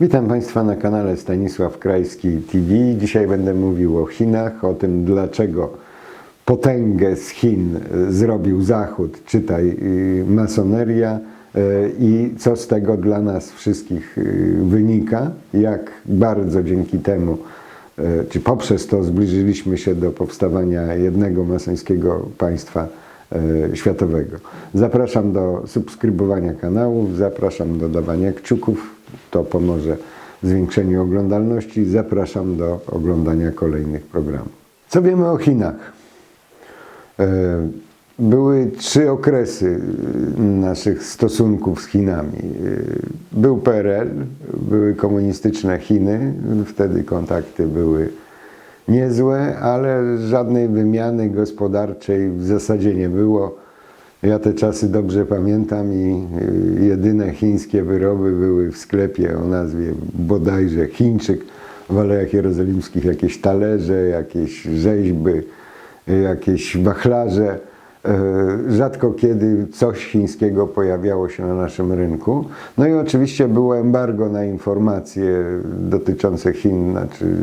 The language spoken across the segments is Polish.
Witam Państwa na kanale Stanisław Krajski TV. Dzisiaj będę mówił o Chinach, o tym dlaczego potęgę z Chin y, zrobił Zachód, czytaj y, masoneria y, i co z tego dla nas wszystkich wynika, jak bardzo dzięki temu, czy poprzez to zbliżyliśmy się do powstawania jednego masońskiego państwa światowego. Zapraszam do subskrybowania kanałów, zapraszam do dawania kciuków, to pomoże w zwiększeniu oglądalności. Zapraszam do oglądania kolejnych programów. Co wiemy o Chinach? E, Były trzy okresy e, naszych stosunków z Chinami. E, Był PRL, były komunistyczne Chiny, wtedy kontakty były niezłe, ale żadnej wymiany gospodarczej w zasadzie nie było. Ja te czasy dobrze pamiętam i y, jedyne chińskie wyroby były w sklepie o nazwie bodajże Chińczyk w Alejach Jerozolimskich. Jakieś talerze, jakieś rzeźby, y, jakieś wachlarze. Y, Rzadko kiedy coś chińskiego pojawiało się na naszym rynku. No i oczywiście było embargo na informacje dotyczące Chin, znaczy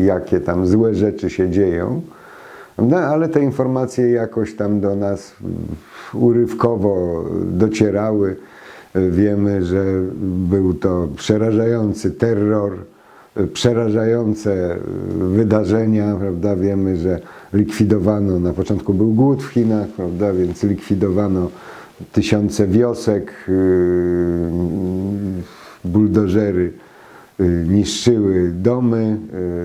jakie tam złe rzeczy się dzieją. No, ale te informacje jakoś tam do nas urywkowo docierały. Wiemy, że był to przerażający terror, przerażające wydarzenia, prawda? Wiemy, że likwidowano, na początku był głód w Chinach, prawda? Więc likwidowano tysiące wiosek, yy, buldożery y, niszczyły domy,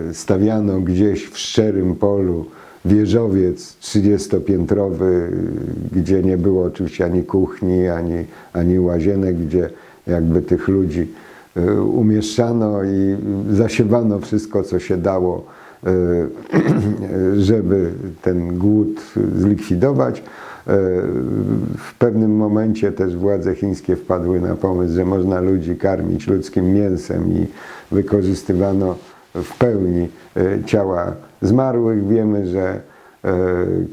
y, stawiano gdzieś w szczerym polu wieżowiec 30-piętrowy, y, gdzie nie było oczywiście ani kuchni, ani, ani łazienek, gdzie jakby tych ludzi umieszczano i zasiewano wszystko, co się dało, y, żeby ten głód zlikwidować. Y, W pewnym momencie też władze chińskie wpadły na pomysł, że można ludzi karmić ludzkim mięsem i wykorzystywano w pełni ciała zmarłych. Wiemy, że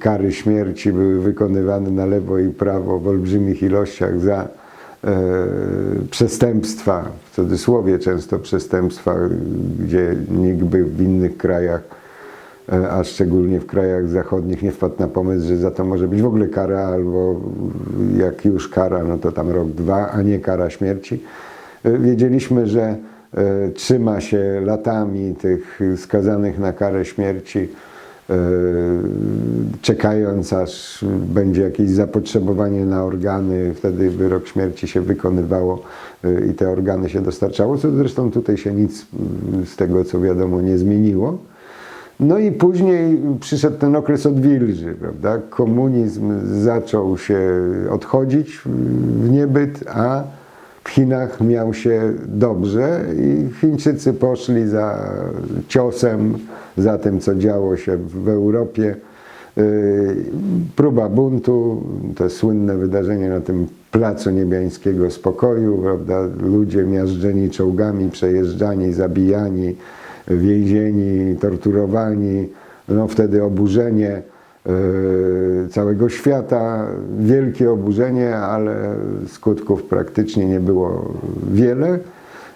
kary śmierci były wykonywane na lewo i prawo w olbrzymich ilościach za przestępstwa, w cudzysłowie często przestępstwa, gdzie nikt by w innych krajach, e, a szczególnie w krajach zachodnich nie wpadł na pomysł, że za to może być w ogóle kara, albo jak już kara, no to tam rok, dwa, a nie kara śmierci. E, Wiedzieliśmy, że e, trzyma się latami tych skazanych na karę śmierci, e, czekając aż będzie jakieś zapotrzebowanie na organy, wtedy wyrok śmierci się wykonywało e, i te organy się dostarczało, co zresztą tutaj się nic mm, z tego co wiadomo nie zmieniło. No i później przyszedł ten okres odwilży, prawda? Komunizm zaczął się odchodzić w niebyt, a w Chinach miał się dobrze i Chińczycy poszli za ciosem, za tym, co działo się w Europie. Yy, Próba buntu, te słynne wydarzenie na tym placu niebiańskiego spokoju, prawda? ludzie miażdżeni czołgami, przejeżdżani, zabijani, więzieni, torturowani. No wtedy oburzenie całego świata, wielkie oburzenie, ale skutków praktycznie nie było wiele.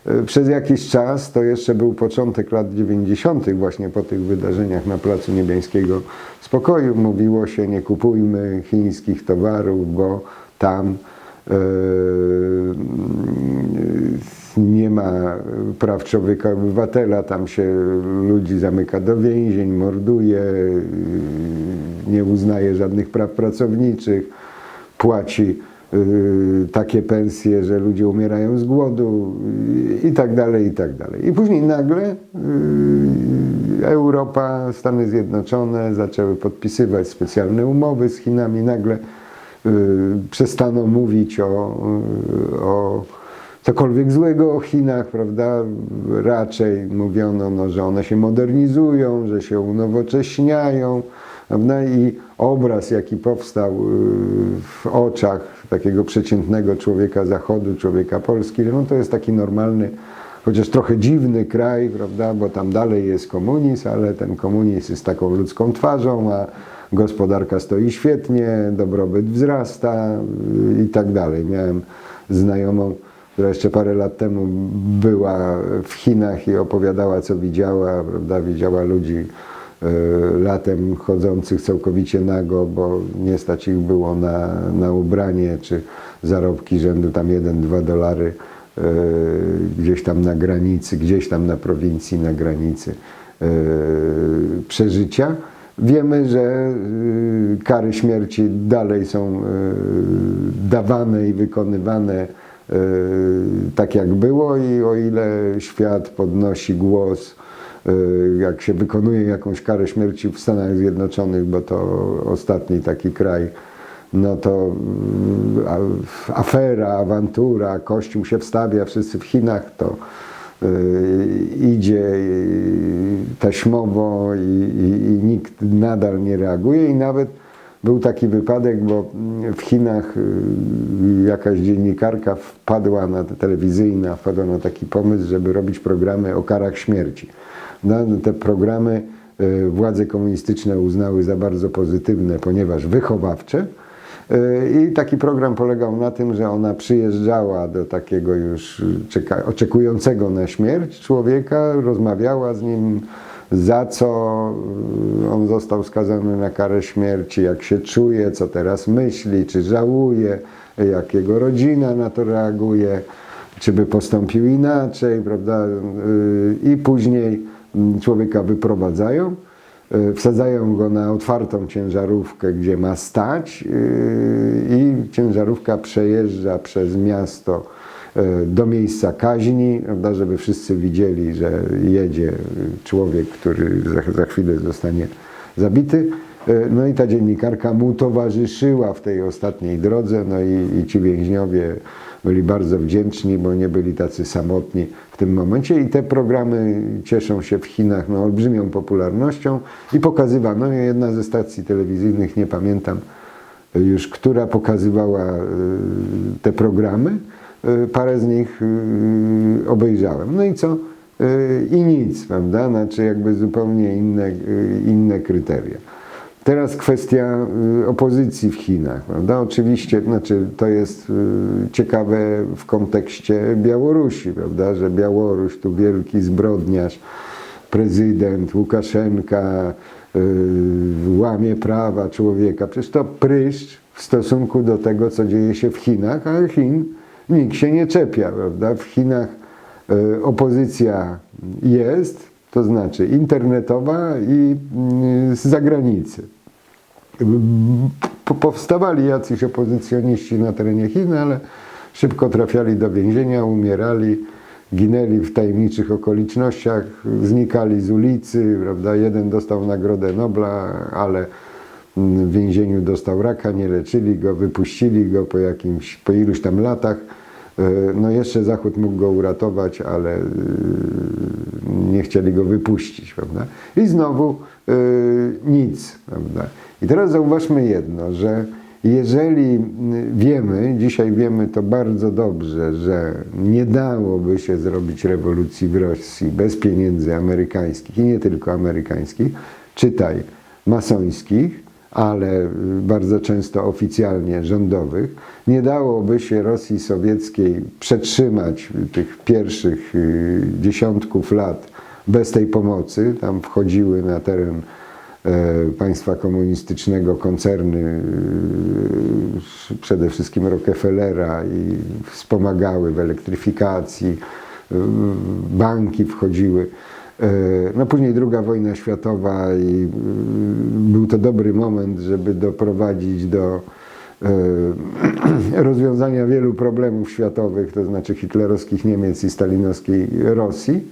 E, Przez jakiś czas, to jeszcze był początek lat 90., właśnie po tych wydarzeniach na Placu Niebiańskiego Spokoju, mówiło się nie kupujmy chińskich towarów, bo tam e, nie ma praw człowieka obywatela, tam się ludzi zamyka do więzień, morduje, nie uznaje żadnych praw pracowniczych, płaci y, takie pensje, że ludzie umierają z głodu i tak dalej, i tak dalej. I później nagle Europa, Stany Zjednoczone zaczęły podpisywać specjalne umowy z Chinami, nagle przestano mówić o, o cokolwiek złego o Chinach, prawda? Raczej mówiono, no, że one się modernizują, że się unowocześniają, prawda? I obraz, jaki powstał y, w oczach takiego przeciętnego człowieka Zachodu, człowieka Polski, no to jest taki normalny, chociaż trochę dziwny kraj, prawda? Bo tam dalej jest komunizm, ale ten komunizm jest taką ludzką twarzą, a gospodarka stoi świetnie, dobrobyt wzrasta y, i tak dalej. Miałem znajomą która jeszcze parę lat temu była w Chinach i opowiadała, co widziała, prawda? Widziała ludzi e, latem chodzących całkowicie nago, bo nie stać ich było na, na ubranie, czy zarobki rzędu tam 1-2 dolary e, gdzieś tam na granicy, gdzieś tam na prowincji, na granicy e, przeżycia. Wiemy, że kary śmierci dalej są dawane i wykonywane tak jak było i o ile świat podnosi głos, y, jak się wykonuje jakąś karę śmierci w Stanach Zjednoczonych, bo to ostatni taki kraj, no to y, afera, awantura, Kościół się wstawia, wszyscy w Chinach to y, idzie y, taśmowo i, i, i nikt nadal nie reaguje i nawet był taki wypadek, bo mm, w Chinach y, jakaś dziennikarka wpadła na telewizyjna, wpadła na taki pomysł, żeby robić programy o karach śmierci. No, te programy y, władze komunistyczne uznały za bardzo pozytywne, ponieważ wychowawcze, i taki program polegał na tym, że ona przyjeżdżała do takiego już oczekującego na śmierć człowieka, rozmawiała z nim, za co on został skazany na karę śmierci, jak się czuje, co teraz myśli, czy żałuje, jak jego rodzina na to reaguje, czy by postąpił inaczej, prawda? I później człowieka wyprowadzają. Y, Wsadzają go na otwartą ciężarówkę, gdzie ma stać, y, i ciężarówka przejeżdża przez miasto y, do miejsca kaźni, prawda, żeby wszyscy widzieli, że jedzie człowiek, który za, za chwilę zostanie zabity. No i ta dziennikarka mu towarzyszyła w tej ostatniej drodze, no i, i ci więźniowie byli bardzo wdzięczni, bo nie byli tacy samotni w tym momencie i te programy cieszą się w Chinach no, olbrzymią popularnością i pokazywano, jedna ze stacji telewizyjnych, nie pamiętam już, która pokazywała y, te programy, y, parę z nich y, obejrzałem. No i co? I nic, prawda? Znaczy jakby zupełnie inne, inne kryteria. Teraz kwestia y, opozycji w Chinach, prawda? Oczywiście, znaczy to jest y, ciekawe w kontekście Białorusi, prawda? Że Białoruś, tu wielki zbrodniarz, prezydent Łukaszenka y, łamie prawa człowieka. Przecież to pryszcz w stosunku do tego, co dzieje się w Chinach, a Chin nikt się nie czepia, prawda? W Chinach opozycja jest, to znaczy internetowa i z zagranicy. Po- Powstawali jacyś opozycjoniści na terenie Chin, ale szybko trafiali do więzienia, umierali, ginęli w tajemniczych okolicznościach, znikali z ulicy, prawda? Jeden dostał Nagrodę Nobla, ale w więzieniu dostał raka, nie leczyli go, wypuścili go po jakimś, po iluś tam latach. E, No jeszcze Zachód mógł go uratować, ale e, nie chcieli go wypuścić, prawda? I znowu e, nic, prawda? I teraz zauważmy jedno, że jeżeli wiemy, dzisiaj wiemy to bardzo dobrze, że nie dałoby się zrobić rewolucji w Rosji bez pieniędzy amerykańskich i nie tylko amerykańskich, czytaj masońskich, ale bardzo często oficjalnie rządowych, nie dałoby się Rosji Sowieckiej przetrzymać tych pierwszych y, dziesiątków lat bez tej pomocy. Tam wchodziły na teren e, państwa komunistycznego koncerny, y, przede wszystkim Rockefellera i wspomagały w elektryfikacji, banki wchodziły. E, No później druga wojna światowa i y, był to dobry moment, żeby doprowadzić do e, rozwiązania wielu problemów światowych, to znaczy hitlerowskich Niemiec i stalinowskiej Rosji,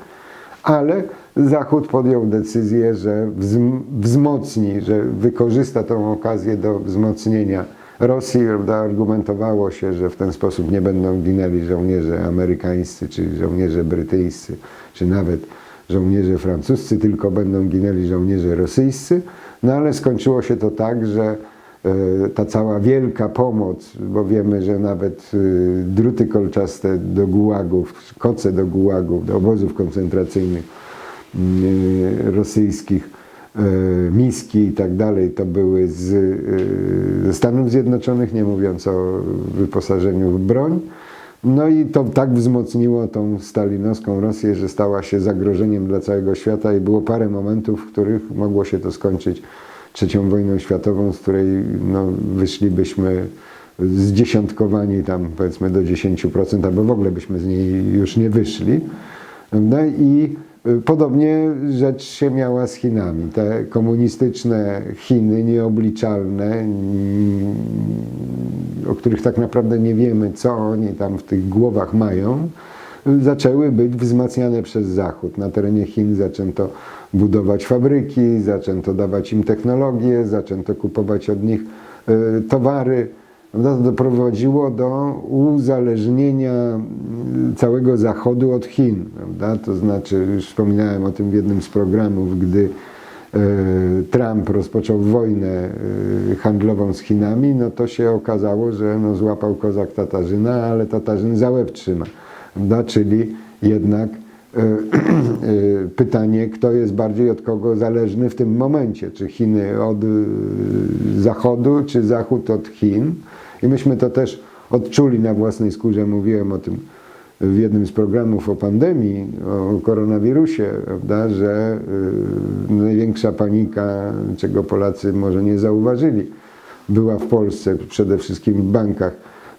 ale Zachód podjął decyzję, że wzm- wzmocni, że wykorzysta tą okazję do wzmocnienia Rosji. Argumentowało się, że w ten sposób nie będą ginęli żołnierze amerykańscy, czy żołnierze brytyjscy, czy nawet żołnierze francuscy, tylko będą ginęli żołnierze rosyjscy. No ale skończyło się to tak, że e, ta cała wielka pomoc, bo wiemy, że nawet y, druty kolczaste do gułagów, koce do gułagów, do obozów koncentracyjnych y, rosyjskich, e, miski i tak dalej, to były z, ze Stanów Zjednoczonych, nie mówiąc o wyposażeniu w broń. No i to tak wzmocniło tą stalinowską Rosję, że stała się zagrożeniem dla całego świata i było parę momentów, w których mogło się to skończyć trzecią wojną światową, z której no, wyszlibyśmy zdziesiątkowani tam powiedzmy do 10%, albo w ogóle byśmy z niej już nie wyszli. No i podobnie rzecz się miała z Chinami. Te komunistyczne Chiny, nieobliczalne, o których tak naprawdę nie wiemy, co oni tam w tych głowach mają, zaczęły być wzmacniane przez Zachód. Na terenie Chin zaczęto budować fabryki, zaczęto dawać im technologię, zaczęto kupować od nich y, towary. To doprowadziło do uzależnienia mm, całego Zachodu od Chin. Prawda? To znaczy, już wspominałem o tym w jednym z programów, gdy e, Trump rozpoczął wojnę e, handlową z Chinami, no to się okazało, że no, złapał kozak Tatarzyna, ale Tatarzyn za łeb trzyma. Prawda? Czyli jednak e, pytanie, kto jest bardziej od kogo zależny w tym momencie, czy Chiny od Zachodu, czy Zachód od Chin. I myśmy to też odczuli na własnej skórze, mówiłem o tym w jednym z programów o pandemii, o koronawirusie, prawda, że y, największa panika, czego Polacy może nie zauważyli, była w Polsce, przede wszystkim w bankach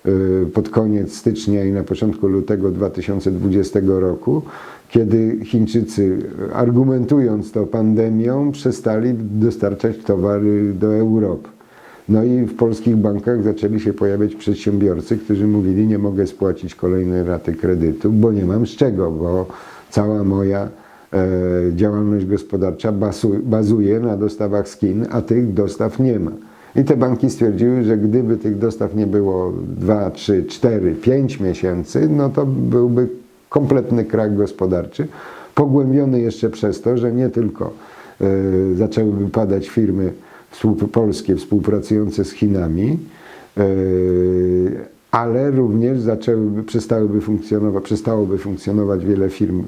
y, pod koniec stycznia i na początku lutego 2020 roku, kiedy Chińczycy, argumentując to pandemią, przestali dostarczać towary do Europy. No i w polskich bankach zaczęli się pojawiać przedsiębiorcy, którzy mówili, nie mogę spłacić kolejnej raty kredytu, bo nie mam z czego, bo cała moja e, działalność gospodarcza basu, bazuje na dostawach z Chin, a tych dostaw nie ma. I te banki stwierdziły, że gdyby tych dostaw nie było 2, 3, 4, 5 miesięcy, no to byłby kompletny krach gospodarczy, pogłębiony jeszcze przez to, że nie tylko e, zaczęłyby padać firmy polskie współpracujące z Chinami, e, ale również zaczęłyby, przestałyby funkcjonować, przestałoby funkcjonować wiele firm m,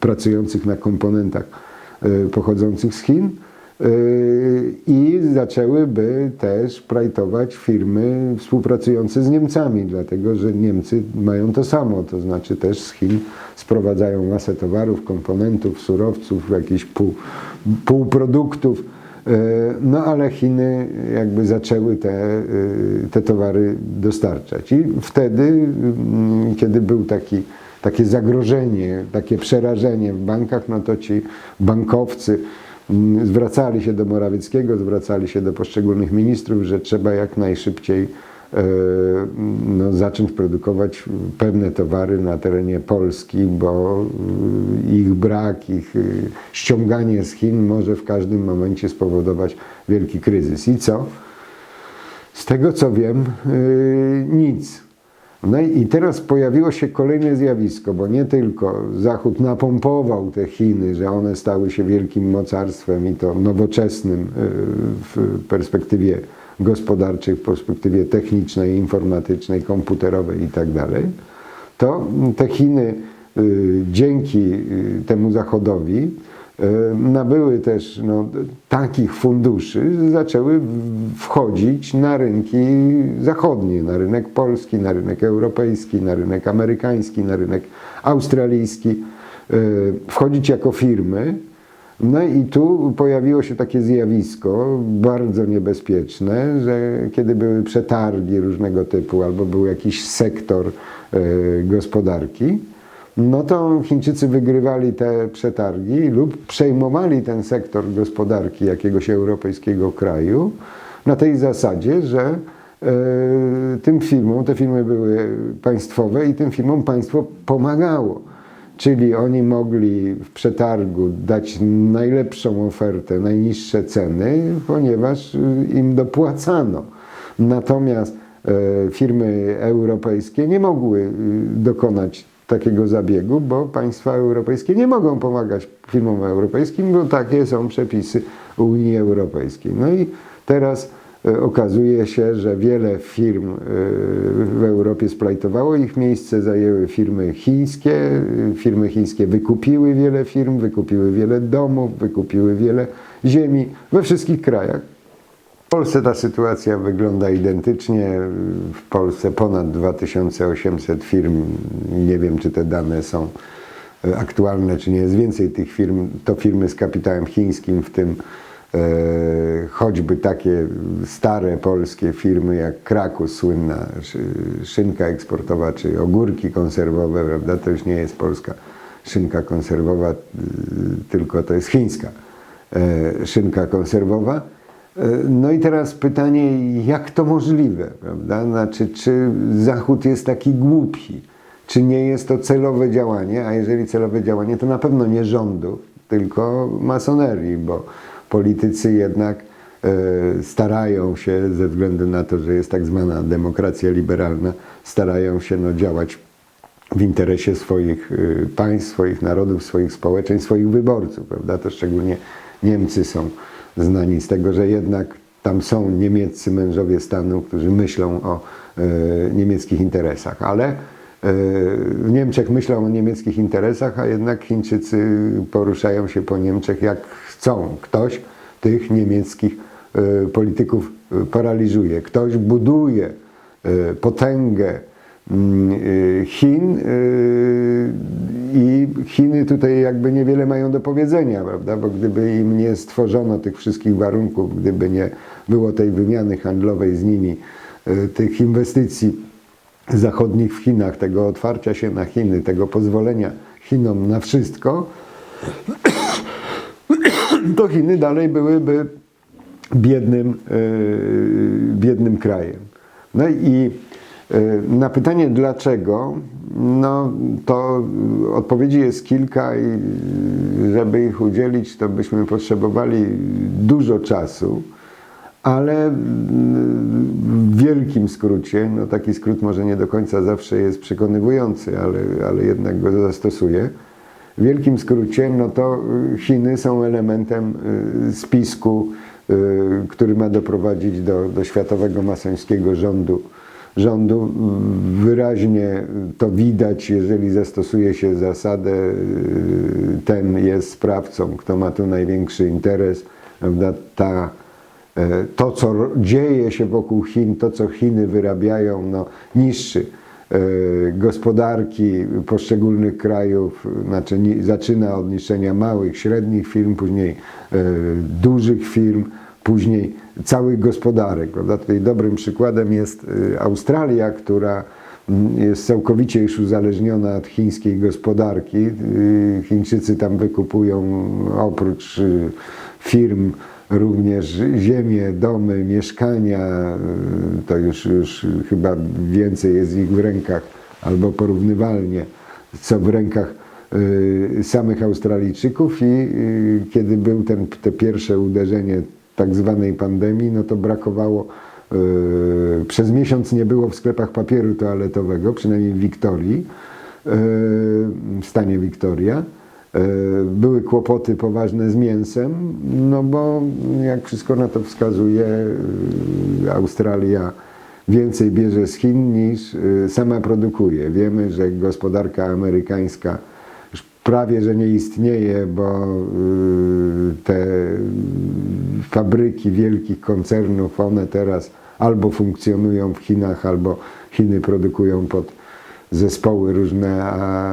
pracujących na komponentach e, pochodzących z Chin e, i zaczęłyby też prajtować firmy współpracujące z Niemcami, dlatego że Niemcy mają to samo, to znaczy też z Chin sprowadzają masę towarów, komponentów, surowców, jakichś pół, półproduktów, E, No ale Chiny jakby zaczęły te, y, te towary dostarczać. I wtedy, mm, kiedy był taki, takie zagrożenie, takie przerażenie w bankach, no to ci bankowcy mm, zwracali się do Morawieckiego, zwracali się do poszczególnych ministrów, że trzeba jak najszybciej e, no, zacząć produkować pewne towary na terenie Polski, bo y, ich brak, ich y, ściąganie z Chin może w każdym momencie spowodować wielki kryzys. I co? Z tego co wiem, nic. No i teraz pojawiło się kolejne zjawisko, bo nie tylko Zachód napompował te Chiny, że one stały się wielkim mocarstwem i to nowoczesnym w perspektywie gospodarczej, w perspektywie technicznej, informatycznej, komputerowej i tak to te Chiny y, dzięki y, temu Zachodowi y, nabyły też no, takich funduszy, zaczęły wchodzić na rynki zachodnie, na rynek polski, na rynek europejski, na rynek amerykański, na rynek australijski, wchodzić jako firmy. No i tu pojawiło się takie zjawisko bardzo niebezpieczne, że kiedy były przetargi różnego typu albo był jakiś sektor e, gospodarki, no to Chińczycy wygrywali te przetargi lub przejmowali ten sektor gospodarki jakiegoś europejskiego kraju na tej zasadzie, że e, tym firmom, te firmy były państwowe i tym firmom państwo pomagało. Czyli oni mogli w przetargu dać najlepszą ofertę, najniższe ceny, ponieważ y, im dopłacano. Natomiast e, firmy europejskie nie mogły y, dokonać takiego zabiegu, bo państwa europejskie nie mogą pomagać firmom europejskim, bo takie są przepisy Unii Europejskiej. No i teraz okazuje się, że wiele firm e, w Europie splajtowało, ich miejsce zajęły firmy chińskie. E, Firmy chińskie wykupiły wiele firm, wykupiły wiele domów, wykupiły wiele ziemi we wszystkich krajach. W Polsce ta sytuacja wygląda identycznie. W Polsce ponad 2800 firm, nie wiem czy te dane są e, aktualne, czy nie jest więcej tych firm, to firmy z kapitałem chińskim, w tym e, choćby takie stare polskie firmy jak Krakus, słynna szy- szynka eksportowa, czy ogórki konserwowe, prawda? To już nie jest polska szynka konserwowa, y, tylko to jest chińska e, szynka konserwowa. E, No i teraz pytanie, jak to możliwe, prawda? Znaczy, czy Zachód jest taki głupi? Czy nie jest to celowe działanie? A jeżeli celowe działanie, to na pewno nie rządu, tylko masonerii, bo politycy jednak e, starają się, ze względu na to, że jest tak zwana demokracja liberalna, starają się no, działać w interesie swoich y, państw, swoich narodów, swoich społeczeństw, swoich wyborców, prawda? To szczególnie Niemcy są znani z tego, że jednak tam są niemieccy mężowie stanu, którzy myślą o y, niemieckich interesach, ale w Niemczech myślą o niemieckich interesach, a jednak Chińczycy poruszają się po Niemczech jak chcą. Ktoś tych niemieckich y, polityków y, paraliżuje, ktoś buduje y, potęgę mm, Chin i Chiny tutaj jakby niewiele mają do powiedzenia, prawda? Bo gdyby im nie stworzono tych wszystkich warunków, gdyby nie było tej wymiany handlowej z nimi, tych inwestycji zachodnich w Chinach, tego otwarcia się na Chiny, tego pozwolenia Chinom na wszystko, to Chiny dalej byłyby biednym, yy, biednym krajem. No i yy, na pytanie dlaczego, no to odpowiedzi jest kilka i żeby ich udzielić, to byśmy potrzebowali dużo czasu. Ale w wielkim skrócie, no taki skrót może nie do końca zawsze jest przekonywujący, ale, ale jednak go zastosuję. W wielkim skrócie, no to Chiny są elementem y, spisku, y, który ma doprowadzić do, do światowego masońskiego rządu. rządu. Wyraźnie to widać, jeżeli zastosuje się zasadę, y, ten jest sprawcą, kto ma tu największy interes, prawda? Ta, to, co dzieje się wokół Chin, to, co Chiny wyrabiają, no, niszczy e, gospodarki poszczególnych krajów, znaczy zaczyna od niszczenia małych, średnich firm, później e, dużych firm, później całych gospodarek. Prawda? Tutaj dobrym przykładem jest e, Australia, która jest całkowicie już uzależniona od chińskiej gospodarki. Chińczycy tam wykupują oprócz firm również ziemię, domy, mieszkania. y, To już, już chyba więcej jest ich w rękach albo porównywalnie, co w rękach y, samych Australijczyków i y, kiedy był ten, te pierwsze uderzenie tak zwanej pandemii, no to brakowało Przez miesiąc nie było w sklepach papieru toaletowego, przynajmniej w Wiktorii, w stanie Wiktoria. Yy, Były kłopoty poważne z mięsem, no bo jak wszystko na to wskazuje, yy, Australia więcej bierze z Chin niż yy, sama produkuje. Wiemy, że gospodarka amerykańska już prawie że nie istnieje, bo te fabryki wielkich koncernów, one teraz albo funkcjonują w Chinach, albo Chiny produkują pod zespoły różne, a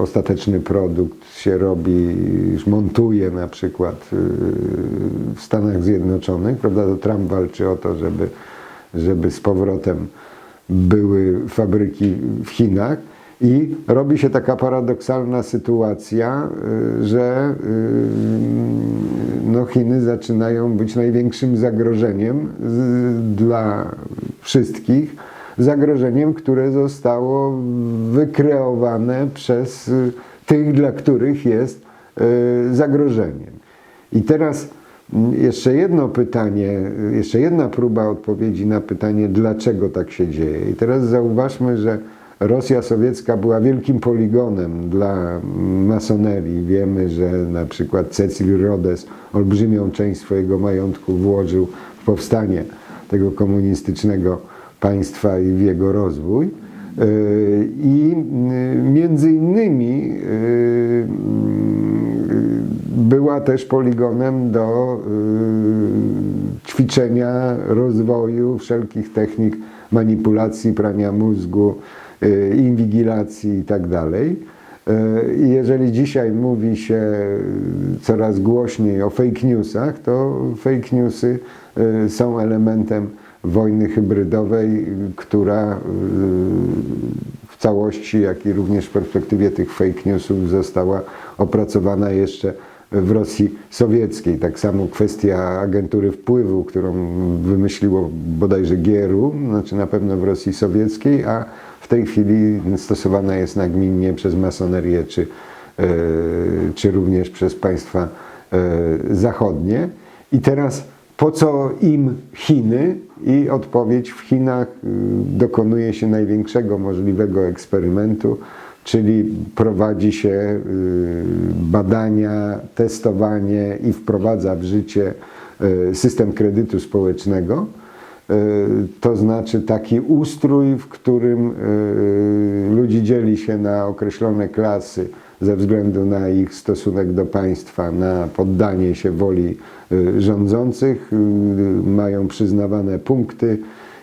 ostateczny produkt się robi, montuje na przykład y, w Stanach Zjednoczonych, prawda? To Trump walczy o to, żeby, żeby z powrotem były fabryki w Chinach i robi się taka paradoksalna sytuacja, y, że y, no Chiny zaczynają być największym zagrożeniem dla wszystkich, zagrożeniem, które zostało wykreowane przez y, tych, dla których jest y, zagrożeniem. I teraz mm, jeszcze jedno pytanie, y, jeszcze jedna próba odpowiedzi na pytanie, dlaczego tak się dzieje. I teraz zauważmy, że Rosja sowiecka była wielkim poligonem dla masonerii. Wiemy, że na przykład Cecil Rhodes olbrzymią część swojego majątku włożył w powstanie tego komunistycznego państwa i w jego rozwój. Yy, I między innymi yy, była też poligonem do yy, ćwiczenia rozwoju wszelkich technik manipulacji, prania mózgu, inwigilacji i tak jeżeli dzisiaj mówi się coraz głośniej o fake newsach, to fake newsy są elementem wojny hybrydowej, która y, w całości, jak i również w perspektywie tych fake newsów została opracowana jeszcze w Rosji Sowieckiej. Tak samo kwestia agentury wpływu, którą wymyśliło bodajże GRU, znaczy na pewno w Rosji Sowieckiej, a w tej chwili stosowana jest nagminnie przez masonerię czy, e, czy również przez państwa e, zachodnie. I teraz po co im Chiny? I odpowiedź w Chinach y, dokonuje się największego możliwego eksperymentu, czyli prowadzi się y, badania, testowanie i wprowadza w życie y, system kredytu społecznego. Y, To znaczy taki ustrój, w którym y, ludzi dzieli się na określone klasy ze względu na ich stosunek do państwa, na poddanie się woli y, rządzących, mają przyznawane punkty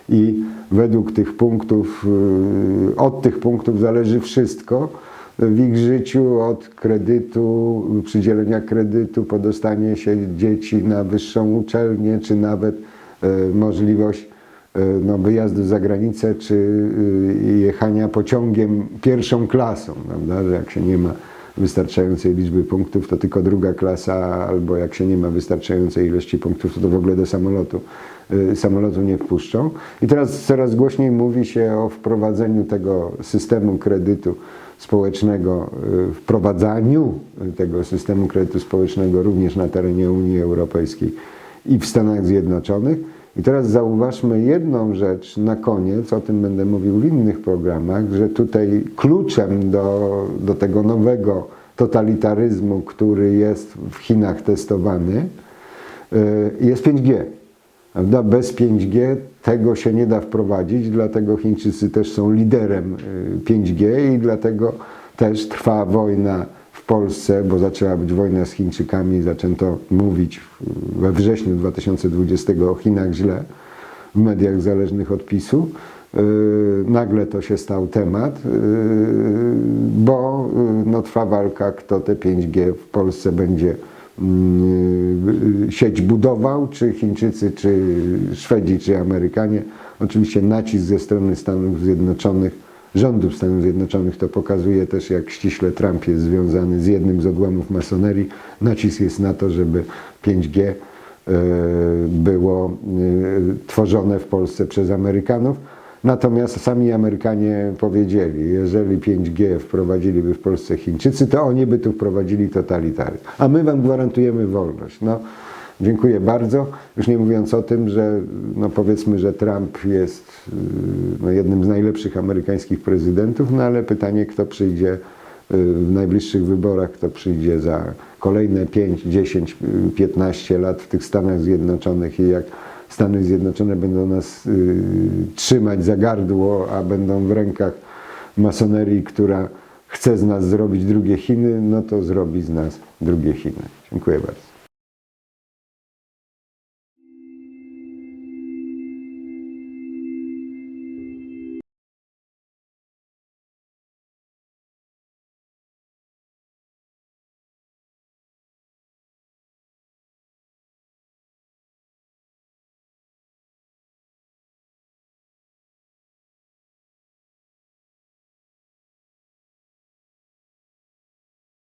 i według tych punktów, od tych punktów zależy wszystko w ich życiu, od kredytu, przydzielenia kredytu, po dostanie się dzieci na wyższą uczelnię, czy nawet możliwość y, no, wyjazdu za granicę, czy y, jechania pociągiem pierwszą klasą, prawda? że jak się nie ma wystarczającej liczby punktów, to tylko druga klasa, albo jak się nie ma wystarczającej ilości punktów, to, to w ogóle do samolotu, samolotu nie wpuszczą. I teraz coraz głośniej mówi się o wprowadzeniu tego systemu kredytu społecznego, wprowadzaniu tego systemu kredytu społecznego również na terenie Unii Europejskiej i w Stanach Zjednoczonych. I teraz zauważmy jedną rzecz na koniec, o tym będę mówił w innych programach, że tutaj kluczem do, do tego nowego totalitaryzmu, który jest w Chinach testowany, y, jest 5G. Prawda? Bez 5G tego się nie da wprowadzić, dlatego Chińczycy też są liderem y, 5G i dlatego też trwa wojna Polsce, bo zaczęła być wojna z Chińczykami, zaczęto mówić we wrześniu 2020 o Chinach źle w mediach zależnych od PiSu. Yy, Nagle to się stał temat, yy, bo yy, no, trwa walka, kto te 5G w Polsce będzie sieć budował, czy Chińczycy, czy Szwedzi, czy Amerykanie. Oczywiście nacisk ze strony Stanów Zjednoczonych, rządów Stanów Zjednoczonych to pokazuje też, jak ściśle Trump jest związany z jednym z odłamów masonerii. Nacisk jest na to, żeby 5G e, było e, tworzone w Polsce przez Amerykanów. Natomiast sami Amerykanie powiedzieli, jeżeli 5G wprowadziliby w Polsce Chińczycy, to oni by tu wprowadzili totalitaryzm. A my wam gwarantujemy wolność. No, dziękuję bardzo. Już nie mówiąc o tym, że no powiedzmy, że Trump jest y, no, jednym z najlepszych amerykańskich prezydentów, no ale pytanie, kto przyjdzie y, w najbliższych wyborach, kto przyjdzie za kolejne 5, 10, y, 15 lat w tych Stanach Zjednoczonych i jak Stany Zjednoczone będą nas y, trzymać za gardło, a będą w rękach masonerii, która chce z nas zrobić drugie Chiny, no to zrobi z nas drugie Chiny. Dziękuję bardzo.